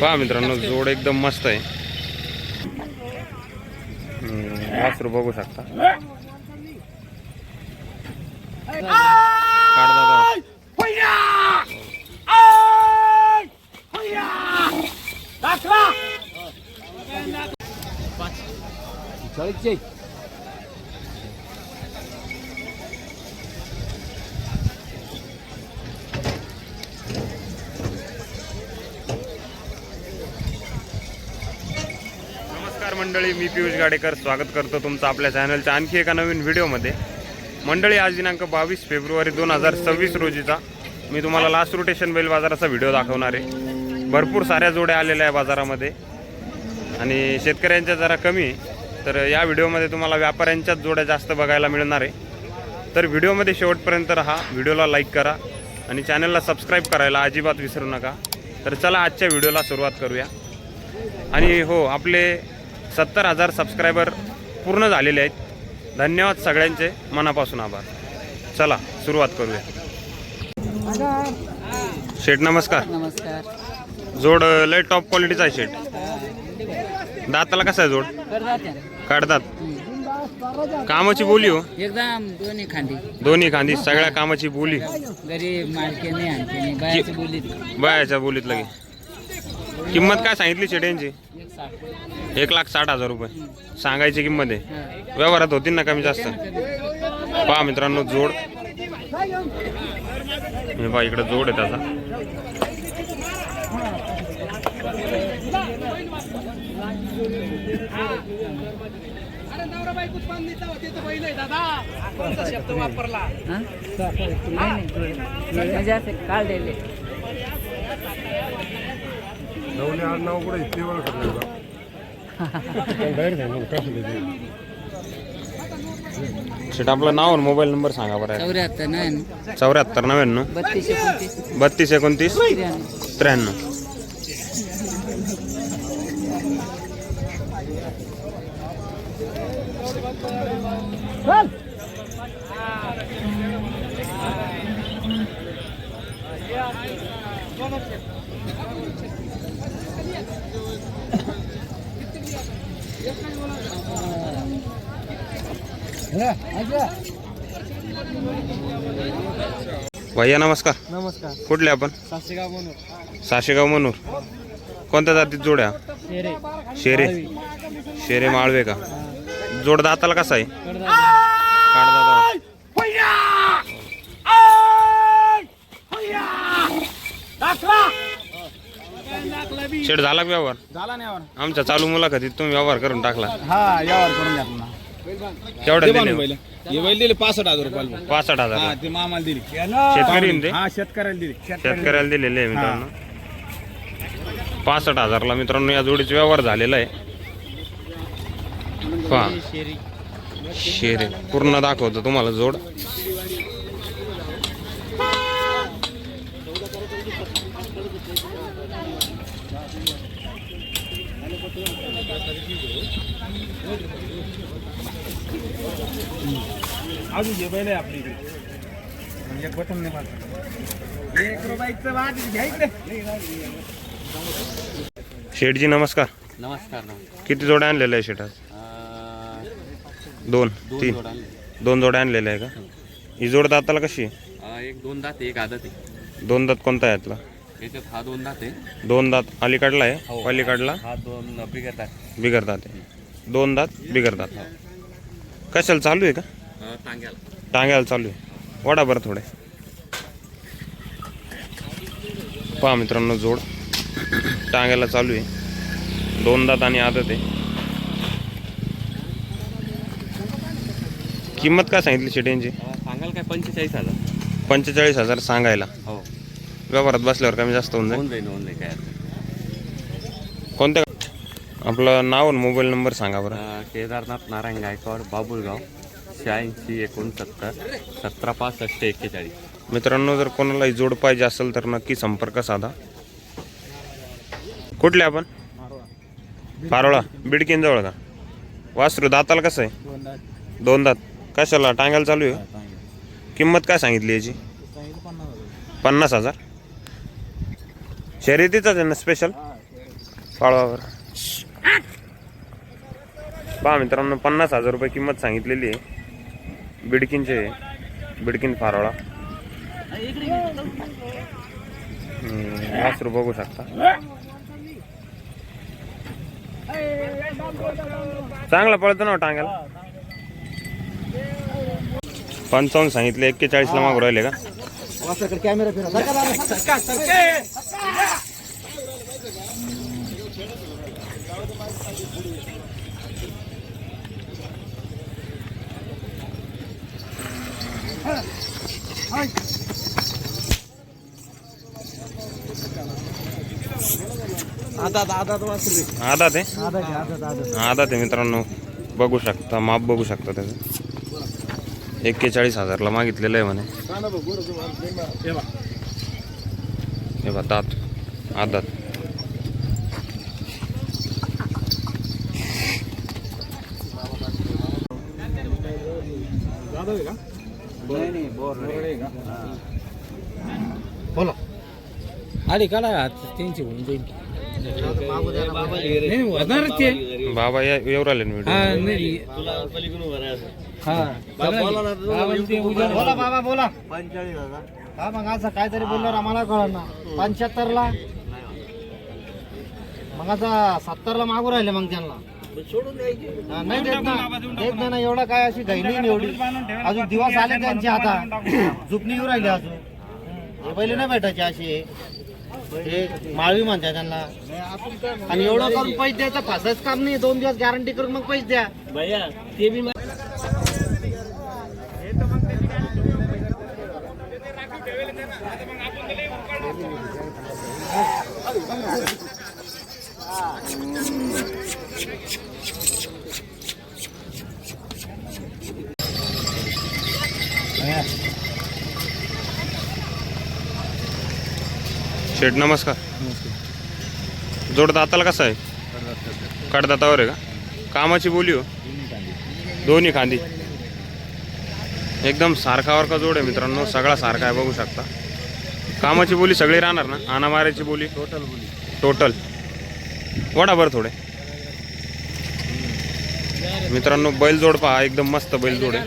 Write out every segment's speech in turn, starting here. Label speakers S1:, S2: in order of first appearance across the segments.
S1: पहा मित्रांनो जोड एकदम मस्त आहे. वासरू बघू शकता. काढ मंडळी मी पियुष गाडेकर स्वागत करतो तुमचं आपल्या चॅनलच्या आणखी एका नवीन व्हिडिओमध्ये. मंडळी आज दिनांक बावीस फेब्रुवारी दोन हजार सव्वीस रोजीचा. मी तुम्हाला लास्ट रोटेशन बैल बाजाराचा व्हिडिओ दाखवणार आहे. भरपूर साऱ्या जोड्या आलेल्या आहे बाजारामध्ये. आणि शेतकऱ्यांच्या जरा कमी तर या व्हिडिओमध्ये तुम्हाला व्यापाऱ्यांच्याच जोड्या जास्त बघायला मिळणार आहे. तर व्हिडिओमध्ये शेवटपर्यंत राहा व्हिडिओला लाईक करा आणि चॅनलला सबस्क्राईब करायला अजिबात विसरू नका. तर चला आजच्या व्हिडिओला सुरुवात करूया. आणि हो आपले सत्तर हजार सबस्क्रायबर पूर्ण झालेले आहेत. धन्यवाद सगळ्यांचे. मनापासून आभार. चला सुरुवात करूया. शेठ नमस्कार.
S2: नमस्कार.
S1: जोड लय टॉप क्वालिटीचा आहे शेठ. दाताला कसा आहे जोड? काढतात. कामाची बोली हो.
S2: एकदम दोन्ही खांदी.
S1: दोन्ही खांदी सगळ्या कामाची बोली.
S2: गरीब मालके नाही आणते नाही बायाची बोली ती.
S1: बायाच्या बोलीत लगे. किंमत काय सांगितली शेठ यांची
S2: एक
S1: लाख साठ हजार रुपये सांगायची किंमत आहे
S2: हा.
S1: व्यवहारात होतील ना कमी जास्त पहा मित्रांनो जोड हे पहा इकडे जोड आहे त्याचा
S2: हा? नाही, नाही. म्हणजे असे काढलेले
S1: शेट आपलं नाव आणि मोबाईल नंबर सांगा बरं.
S2: चौऱ्याहत्तर नाही
S1: चौऱ्याहत्तर नव्याण्णव.
S2: बत्तीस एकोणतीस.
S1: बत्तीस एकोणतीस.
S2: त्र्याण्णव
S1: त्र्याण्णव. भैया नमस्कार.
S2: नमस्कार.
S1: कुठले आपण?
S2: सासेगाव म्हणून
S1: साशेगाव मनूर. कोणत्या जातीत जोड्या?
S2: शेरे.
S1: शेरे. शेरे माळवे का? जोड दाताला कसा आहे? काढ दादा शेड झाला का व्यवहार?
S3: झाला नाही
S1: आमच्या चालू मुलाखतीत तुम्ही व्यवहार करून टाकला.
S3: हा यावर करून घ्या पुन्हा
S1: दिले?
S3: हे बैल दिले पासष्ट हजार रुपयाला
S1: पासष्ट
S3: हा
S1: हजार
S3: ते मामाला दिली.
S1: शेतकरी ना. ते
S3: हा शेतकऱ्याला दिली.
S1: शेतकऱ्याला दिलेले आहे मित्रांनो. पासष्ट हजारला मित्रांनो या जोडीचा व्यवहार झालेला आहे. पहा. शेरे. पूर्ण दाखवतो तुम्हाला जोड.
S3: अजून जे बैल आहे आपली. म्हणजे एक बटन नाही पाहत. एक रुपयाचं वाट घ्या इकडे.
S1: शेठजी नमस्कार.
S4: नमस्कार नमस्कार.
S1: किती जोड्या आणलेल्या आहे शेठ? आज दोन
S4: दोन
S1: तीन.
S4: जोड आणले
S1: दोन जोड्या आणलेल्या आहे का? ही. जोड दाताला कशी आहे?
S4: एक दोन दात एक आदत आहे.
S1: दोन दात कोणता आहे यातला?
S4: याच्यात हा दोन दात आहे.
S1: दोन दात अलीकडला आहे
S4: हो.
S1: पलीकडला?
S4: हा दोन बिगर दात
S1: बिगर दात आहे. दोन दात बिगर दात कशाला चालू आहे का?
S4: अं, टांग्याला.
S1: टांग्याला चालू आहे. वडा बरं थोडे. पहा मित्रांनो जोड. टांग्याला चालू आहे. दोन दात आणि आदत आहे. किंमत काय सांगितली शेट्यांची?
S4: अं, सांगाल काय? पंचेचाळीस हजार.
S1: पंचेचाळीस हजार सांगायला.
S4: हो.
S1: व्यवहारात बसल्यावर कमी जास्त होऊन जाईल.
S4: होऊन जाईल होऊन जाईल काय अडचण
S1: कोणत्या आपलं नाव आणि मोबाईल नंबर सांगा बरं.
S4: अं, केदारनाथ नारायण गायकवाड बाबुलगाव शहाऐंशी एकोणसत्तर सतरा पासष्ट एक्केचाळीस.
S1: मित्रांनो जर कोणाला जोड पाहिजे असेल तर नक्की संपर्क साधा. कुठले आपण? पारोळा बिडकीन जवळ का? वासरू दाताला कसं आहे? दोन दात. कशाला? टांगायला चालू आहे? किंमत काय सांगितली याची? पन्नास हजार. शर्यतीचाच आहे ना स्पेशल पाळवावर. पहा मित्रांनो पन्नास हजार रुपये किंमत सांगितलेली आहे. बिडकिनचे आहे. बिडकीन फारोळा. वासरू बघू शकता. चांगला पळतो ना हो टांग्याला. पंचावन्न सांगितले एक्केचाळीसला मागू राहिले का?
S3: कॅमेरा फिरा आता आता वाचले
S1: आधा ते
S3: आता आता आता
S1: आधा ते मित्रांनो. बघू शकता माप बघू शकता त्याचं. एक्केचाळीस हजारला मागितलेलं आहे म्हणे. हे बघा दात. आदात.
S3: बोला.
S2: आधी काढा त्यांची होऊन जाईल. नाही, होणारच ते
S1: बाबा या येऊ राहिले ना
S2: हा
S1: व्हिडिओ
S2: नाही हा
S3: बोला बाबा बोला हा मग असं काहीतरी बोलल्यावर आम्हाला कळलं ना पंच्याहत्तर ला मग आता सत्तर ला मागू राहिले मग त्यांना हा, नाही देत ना देत नाही ना एवढा काय अशी घाई नाही एवढी अजून दिवस आले त्यांचे आता झुपणी येऊ राहिली अजून हे पहिले नाही भेटायचे असे हे माळवी म्हणतात त्यांना. आणि एवढं करून पैसे द्यायचं फासाच काम नाही. दोन दिवस गॅरंटी करून मग पैसे द्या.
S1: शेठ नमस्कार. जोड दाताला कसा आहे? कडदातावर आहे का? कामाची बोली हो. दोन्ही खांदी. एकदम सारखावर का जोड आहे मित्रांनो सगळा सारखा आहे बघू शकता. कामाची बोली सगळी राहणार ना? आना मारायची बोली? टोटल बोली. टोटल वडा बरं थोडे. मित्रांनो बैल जोड पहा एकदम मस्त बैल जोड आहे.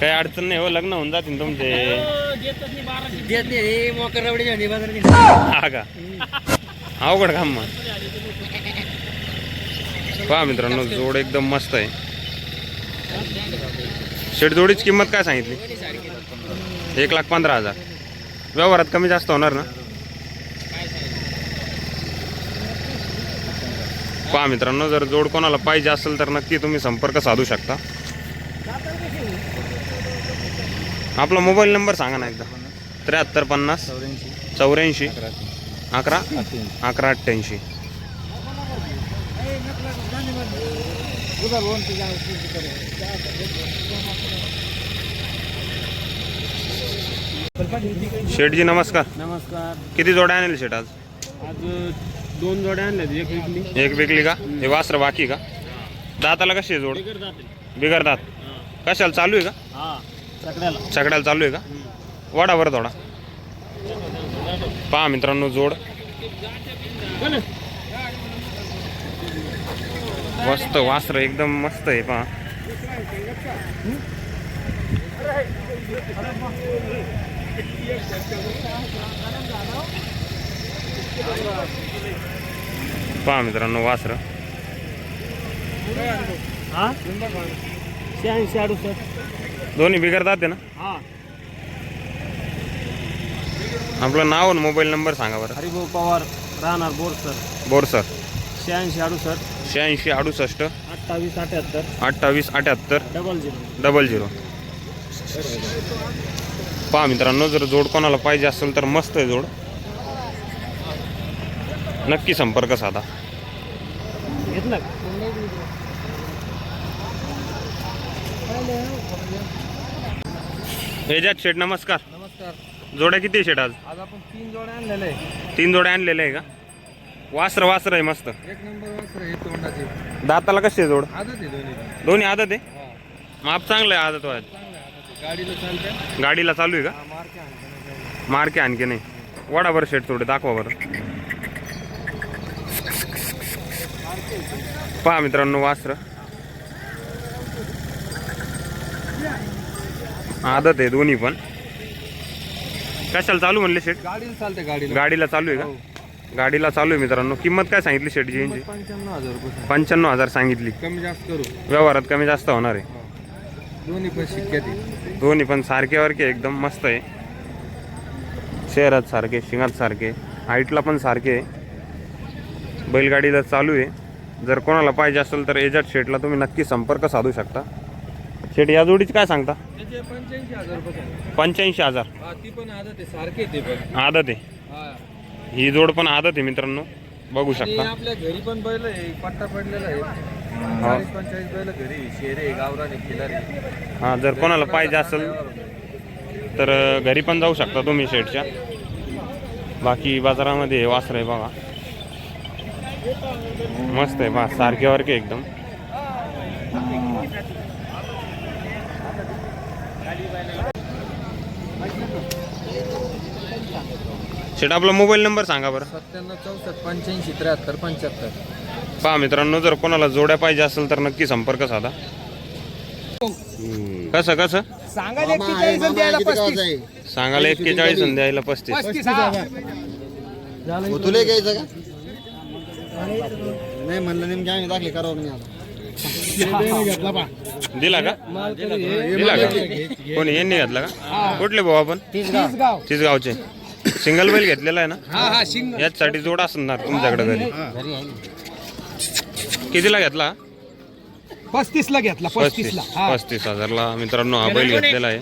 S1: काही अडचण नाही हो लग्न होऊन जातील तुमचे.
S2: देत नाही हे मोकर झाली.
S1: हा का? अवघड काम मग पहा मित्रांनो जोड एकदम मस्त आहे. शेट जोडीची किंमत काय सांगितली? एक लाख पंधरा हजार. व्यवहारात कमी जास्त होणार ना? पहा मित्रांनो जर जोड कोणाला पाहिजे असेल तर नक्की तुम्ही संपर्क साधू शकता. आपला मोबाईल नंबर सांगा ना एकदा. त्र्याहत्तर पन्नास चौऱ्याऐंशी. अकरा अकरा अठ्ठ्याऐंशी. शेठजी नमस्कार.
S3: नमस्कार.
S1: किती जोड्या आणले शेठ आज?
S3: आज दोन जोड्या आणल्या एक विकली.
S1: एक विकली का? हे वासर बाकी का? दाताला कशी आहे जोड? बिगर दात कशाला? चालू आहे का?
S3: हा. सगळ्याला.
S1: सगळ्याला चालू आहे का? वाडा बरं थोडा. पहा मित्रांनो जोड. मस्त वासर एकदम मस्त आहे पहा. पहा मित्रांनो वासर.
S3: हा? शहाऐंशी अडुसष्ट.
S1: दोन्ही बिगर आहे ना?
S3: हा.
S1: आपलं नाव आणि मोबाईल नंबर सांगा बरं.
S3: हरिभाऊ पवार राहणार बोरसर.
S1: बोर सर
S3: शहाऐंशी अडुसष्ट.
S1: शहाऐंशी अडुसष्ट.
S3: अठ्ठावीस अठ्याहत्तर.
S1: अठ्ठावीस अठ्याहत्तर.
S3: Double zero.
S1: Double zero. पहा मित्रांनो जर जोड कोणाला पाहिजे असेल तर मस्त आहे जोड. नक्की संपर्क साधा.
S3: घेतलं
S1: एजात शेठ नमस्कार.
S3: नमस्कार
S1: जोड्या किती आहे शेठ आज?
S3: आज आपण तीन जोड्या आणलेले आहे
S1: तीन जोड्या आणलेले आहे का? वासर वासर आहे मस्त.
S3: एक नंबर वासर हे तोंडाचे.
S1: दाताला कशी आहे जोड?
S3: आदत आहे दोन्ही.
S1: दोन्ही आदत आहे? माप चांगलं आहे आदत वयात
S5: गाडीला चालते
S1: गाडीला चालू आहे का? मार्के आणखी नाही. वडा बरं शेट थोडे दाखवा बरं. पहा मित्रांनो वास्त्र आदत आहे दोन्ही पण. कशाला चालू म्हणले शेट
S5: गाडीला चालते गाडीला.
S1: गाडीला चालू आहे का? गाडीला चालू आहे मित्रांनो. किंमत काय सांगितली शेटची यांची?
S5: पंच्याण्णव हजार रुपये
S1: पंच्याण्णव हजार सांगितली.
S5: कमी जास्त करू.
S1: व्यवहारात कमी जास्त होणार आहे.
S5: दोन्ही पण शिक्क्यात
S1: दोन्ही पण सारखे वारखे एकदम मस्त आहे. शहरात सारखे शिंगात सारखे हाईटला पण सारखे बैलगाडीला चालू आहे. जर कोणाला पाहिजे असेल तर एजट शेटला तुम्ही नक्की संपर्क साधू शकता. शेट या जोडीची काय सांगता?
S5: त्याचे पंच्याऐंशी हजार रुपये
S1: पंच्याऐंशी हजार.
S5: हा ती पण आदत आहे सारखे ते पण.
S1: आदत आहे.
S5: हा.
S1: ही जोड पण आदत आहे मित्रांनो. बघू
S5: आणि
S1: शकता.
S5: आपल्या घरी पण बैल आहे पट्टा पडलेला आहे. चाळीस बैल घरी आहे. शेरे गावराने खिलारे.
S1: हां जर कोणाला पाहिजे असेल तर अ, घरी पण जाऊ शकता तुम्ही शेटच्या. बाकी बाजारामध्ये वासर आहे बघा. मस्त आहे बा सारखे वारखे एकदम. शेट आपला मोबाईल नंबर सांगा बरं.
S5: सत्त्याण्णव चौसष्ट पंच्याऐंशी त्र्याहत्तर पंच्याहत्तर.
S1: पहा मित्रांनो जर कोणाला जोड्या पाहिजे असेल तर नक्की संपर्क साधा. कसं कसं?
S6: सांगा
S1: सांगायला एक्केचाळीस आणि द्यायला पस्तीस.
S6: हा.
S5: तुला घ्यायचं का? नाही म्हणलं नेमके आम्ही दाखले करावं नाही आता
S1: दिला का? दिला का? कोणी यांनी घेतला का? कुठले भाऊ आपण? तीच गावचे सिंगल बैल घेतलेला आहे ना?
S6: हा हा शिंग
S1: याचसाठी जोड असणार तुमच्याकडे घरी. कितीला घेतला?
S6: पस्तीस ला घेतला पस्तीस
S1: पस्तीस.
S6: ला हा.
S1: पस्तीस हजारला. मित्रांनो हा बैल घेतलेला आहे.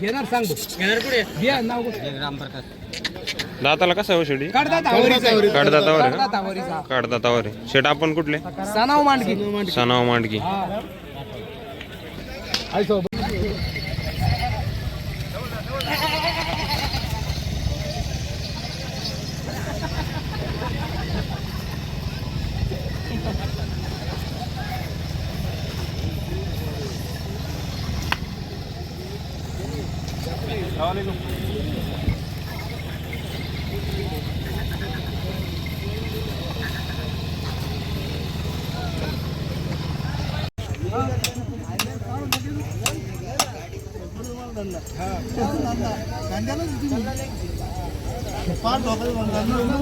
S6: घेणार सांगतो घेणार कुठे? घ्या नाव
S1: दाताला कसं आहे हो शेडी?
S6: आहे.
S1: कडदातावर आहे काढदातावर आहे शेट आपण कुठले?
S6: सनाव मांडकी
S1: सनाव मांडकी
S6: हा. Selamünaleyküm. Pardon, pardon, pardon.